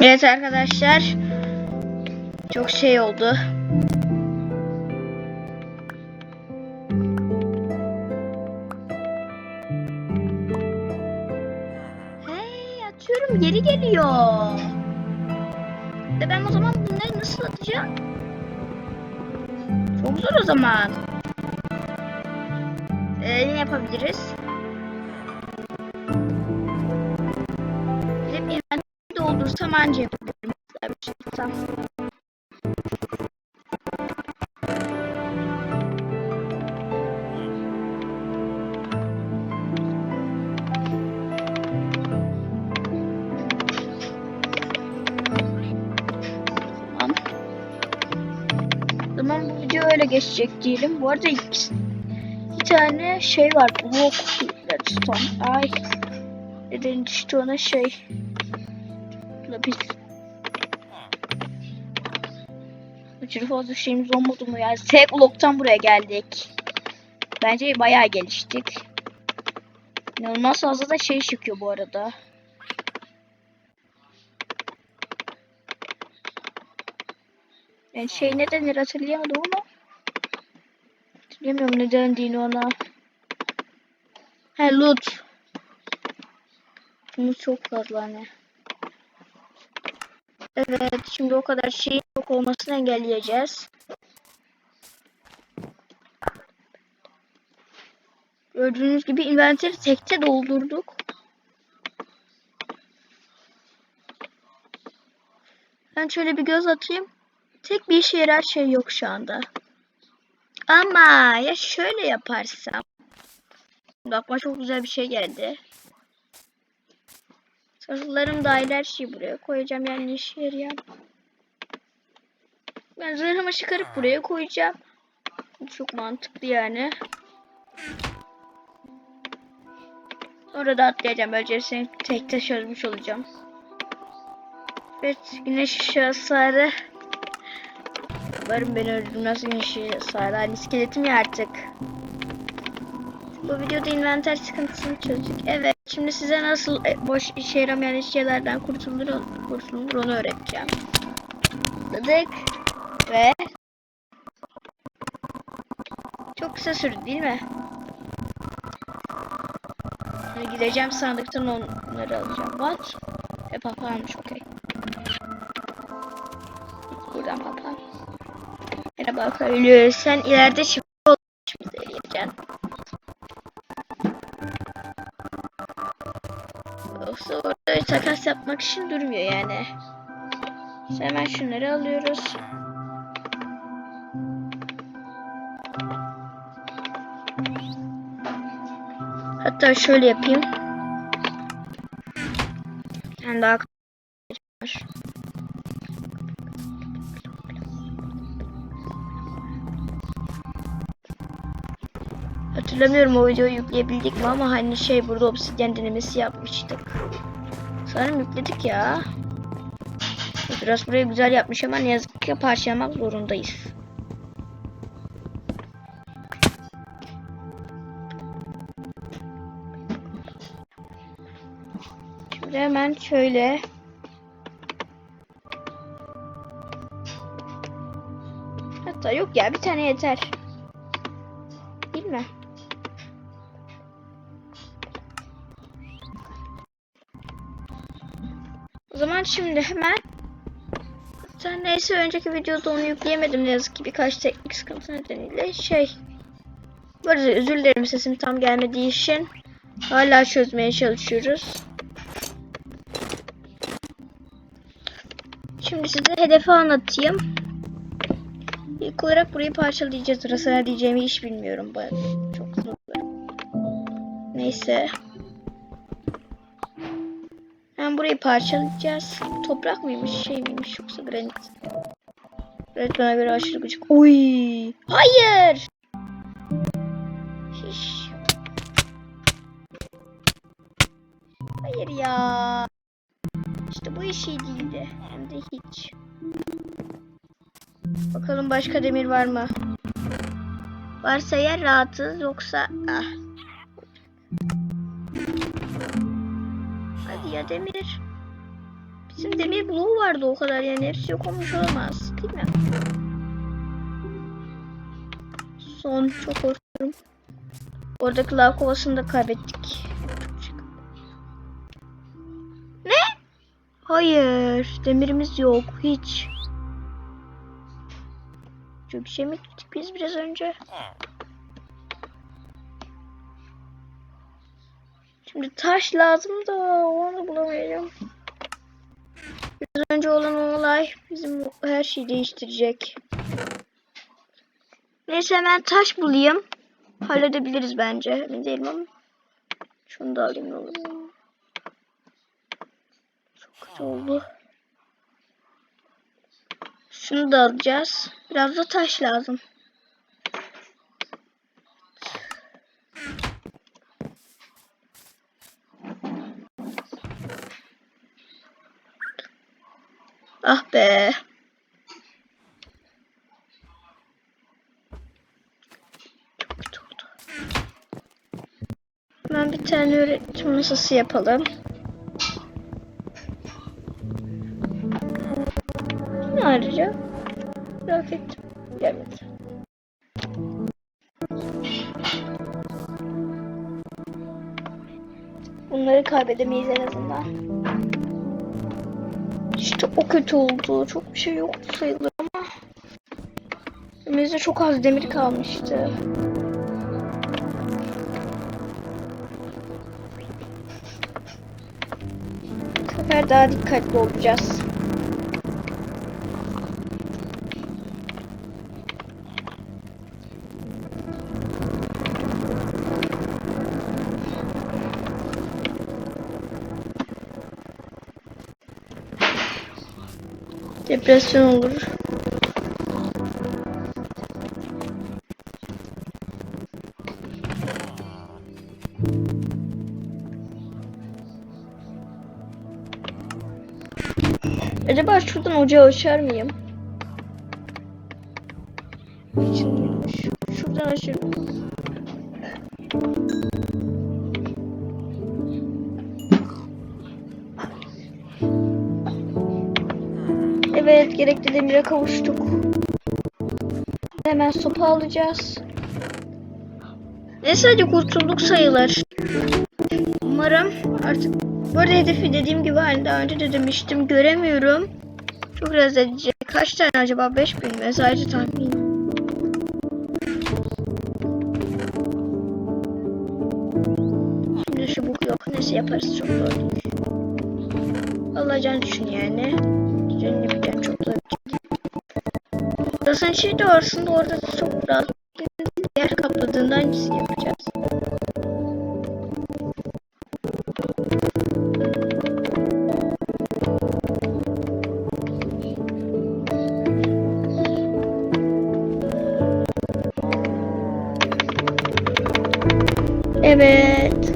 Evet arkadaşlar. Çok şey oldu. Hey atıyorum geri geliyor. E ben o zaman bunları nasıl atacağım? Çok zor o zaman. Ee, ne yapabiliriz? Anca yapabilirim. Bir şey. Tamam. O zaman bu video öyle geçecek diyelim. Bu arada iki, iki tane şey var. Blok redstone. Ay. Neden işte ona şey. Lapis. Aşırı fazla şeyimiz olmadı mı ya? S bloktan buraya geldik. Bence bayağı geliştik. İnanılmaz fazla da şey çıkıyor bu arada. Yani şey ne denir hatırlayamadım ama. Hatırlamıyorum ne dendiğini ona. He loot. Bunu çok fazla hani. Evet şimdi o kadar şeyin yok olmasını engelleyeceğiz. Gördüğünüz gibi inventörü tekte doldurduk. Ben şöyle bir göz atayım. Tek bir işe yarar şey yok şu anda. Ama ya şöyle yaparsam. Aklıma çok güzel bir şey geldi. Sarılarım dahil her şeyi buraya koyacağım yani işe yarayan. Ben zırhımı çıkarıp buraya koyacağım. Çok mantıklı yani. Sonra da atlayacağım. Böylece seni tekte çözmüş olacağım. Evet güneş ışığı hasarı. Umarım beni öldürmez güneş ışığı hasarı. Hani iskeletim ya artık. Bu videoda inventer sıkıntısını çözdük. Evet, şimdi size nasıl e, boş işe yaramayan eşyalardan kurtulur, kurtulur onu öğreteceğim. Tıkladık ve çok kısa sürdü değil mi? Şimdi gideceğim sandıktan onları alacağım. What? E papağanmış okey. Buradan papağan. Merhaba köylü. Sen ileride çift takas yapmak için durmuyor yani. Hemen şunları alıyoruz. Hatta şöyle yapayım. Yani daha. Hatırlamıyorum o videoyu yükleyebildik mi ama hani şey burada obsidyen denemesi yapmıştık. Sanırım yükledik ya. Biraz burayı güzel yapmış ama ne yazık ki parçalamak zorundayız. Şimdi hemen şöyle Hatta yok ya bir tane yeter. Değil mi? Zaman şimdi hemen Sen neyse önceki videoda onu yükleyemedim ne yazık ki birkaç teknik sıkıntı nedeniyle şey Bu arada özür dilerim sesim tam gelmediği için hala çözmeye çalışıyoruz. Şimdi size hedefi anlatayım. İlk olarak burayı parçalayacağız. Arasına diyeceğimi hiç bilmiyorum. Bu çok zor. Neyse. Burayı parçalayacağız. Toprak mıymış, şey miymiş yoksa granit? Granit bana göre aşırı gıcık. Uy! Hayır! Hiş. Hayır ya. İşte bu iş iyi değildi. Hem de hiç. Bakalım başka demir var mı? Varsa yer rahatız yoksa ah. Hadi ya demir. Bizim demir bloğu vardı o kadar yani hepsi yok olmuş olamaz. Değil mi? Son çok korkuyorum. Oradaki lav kovasını da kaybettik. Ne? Hayır. Demirimiz yok. Hiç. Çok şey mi gittik biz biraz önce? Şimdi taş lazım da onu bulamayacağım. Biraz önce olan olay bizim her şeyi değiştirecek. Neyse hemen taş bulayım. Halledebiliriz bence. Emin değilim ama. Şunu da alayım ne olur. Çok kötü oldu. Şunu da alacağız. Biraz da taş lazım. Ah be. Hemen bir tane öğretim masası yapalım. Ne ayrıca? Ettim. Gelmedi. Bunları kaybedemeyiz en azından. İşte o kötü oldu. Çok bir şey yoktu sayılır ama. Elimizde çok az demir kalmıştı. Bu sefer daha dikkatli olacağız. Depresyon olur. Acaba şuradan ocağı açar mıyım? Şuradan açarım. Gerekli demire kavuştuk. Hemen sopa alacağız. Neyse hadi kurtulduk sayılır. Umarım artık bu arada hedefi dediğim gibi hani daha önce de demiştim göremiyorum. Çok biraz edecek. Kaç tane acaba? 5000 mi? Sadece tahmin. Şimdi şu buk yok. Neyse yaparız çok zor değil. Can düşün yani. Senin Burasının şey de aslında orada da çok rahat yer kapladığından hangisi yapacağız. Evet.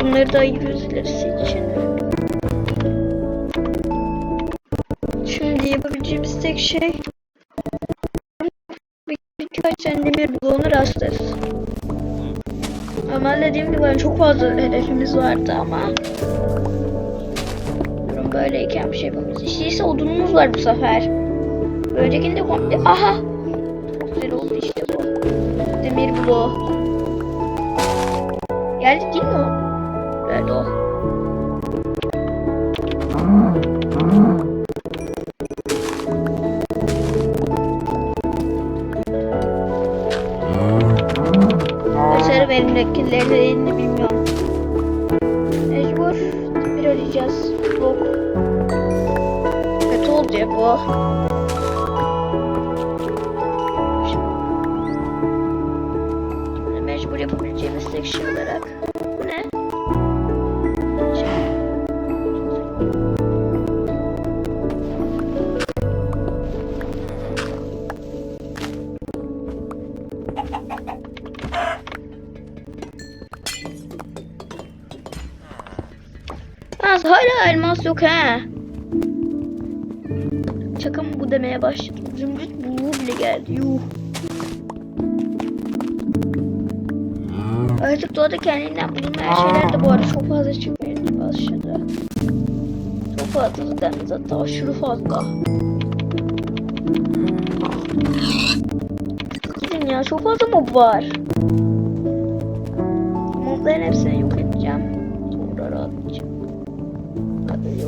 Bunları da ayırıyoruz için. Yapabileceğimiz tek şey bir, birkaç tane demir bloğunu rastlarız. Ama dediğim gibi hani çok fazla hedefimiz vardı ama durum böyleyken bir şey yapamayız. İşte odunumuz var bu sefer. Öncekinde komple... Aha! Çok güzel oldu işte bu. Demir bloğu. Geldi değil mi o? Geldi o. Rekillerin elini bilmiyorum. Mecbur bir arayacağız. Yok. Kötü oldu ya bu. Mecbur yapabileceğimiz tek şey olarak. Elmas yok ha. Şaka mı bu demeye başladım. Zümrüt buluğu bile geldi. Yuh. Artık doğada kendinden bulunmayan şeyler de bu arada çok fazla çıkmaya başladı. fazla deniz hatta aşırı fazla. Gidin ya çok fazla mob var. Mobların hepsini yok edeceğim. Sonra rahatlayacağım.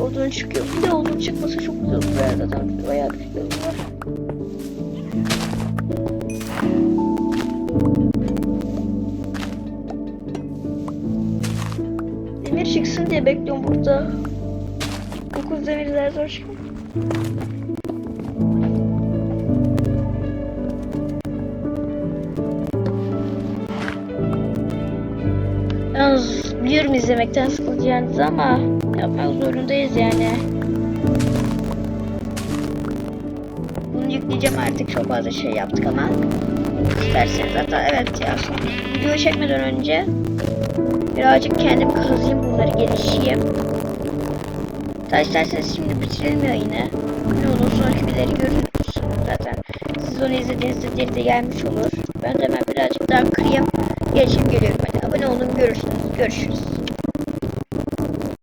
Odun çıkıyor. Bir de odun çıkması çok güzel olur zaten. Bayağı bir şey var. Demir çıksın diye bekliyorum burada. 9 demirler zor çıkıyor. Yalnız biliyorum izlemekten sıkılacağınızı ama yapmak zorundayız yani. Bunu yükleyeceğim artık çok fazla şey yaptık ama isterseniz hatta evet ya video çekmeden önce birazcık kendim kazıyım bunları gelişeyim. Hatta isterseniz şimdi bitirelim ya yine. Ne olur sonraki videoları görürsünüz zaten. Siz onu izlediğinizde deri de gelmiş olur. Ben de hemen birazcık daha kırayım. Gelişim geliyorum. Hadi abone olun görürsünüz. Görüşürüz.